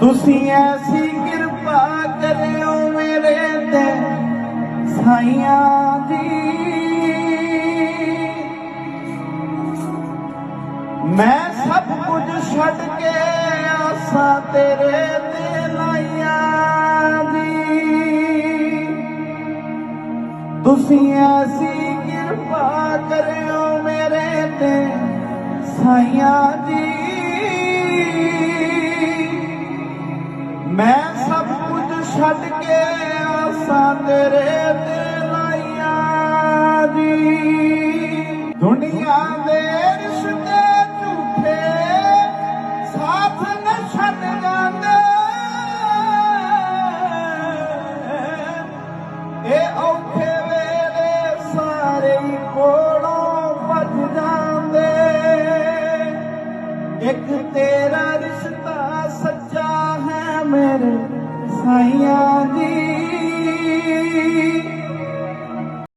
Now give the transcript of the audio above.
ਤੁਸੀਂ ਐਸੀ ਕਿਰਪਾ ਕਰਿਓ ਮੇਰੇ ਤੇ ਸਾਈਆਂ ਦੀ। ਮੈਂ ਸਭ ਕੁਝ ਛੱਡ ਕੇ ਆਸਾਂ ਤੇਰੇ ਤੇ ਲਾਈਆਂ ਦੀ। ਤੁਸੀਂ ਐਸੀ ਕਿਰਪਾ ਕਰਿਓ ਮੇਰੇ ਤੇ ਸਾਈਆਂ ਦੀ। ਮੈਂ ਸਭ ਕੁਝ ਛੱਡ ਕੇ ਆਸਾਂ ਤੇਰੇ ਤੇ ਲਾਈਆਂ ਦੀ ਦੁਨੀਆ ਦੇ ਰਿਸ਼ਤੇ ਝੂਠੇ, ਸਾਥ न ਛੱਡ ਜਾਂਦੇ। ਇਹ ਔਖੇ ਵੇਲੇ ਸਾਰੇ ਕੋਲੋਂ ਭੱਜ ਜਾਂਦੇ। ਇੱਕ ਤੇਰਾ ਰਿਸ਼ਤਾ ਸੱਚਾ Yadir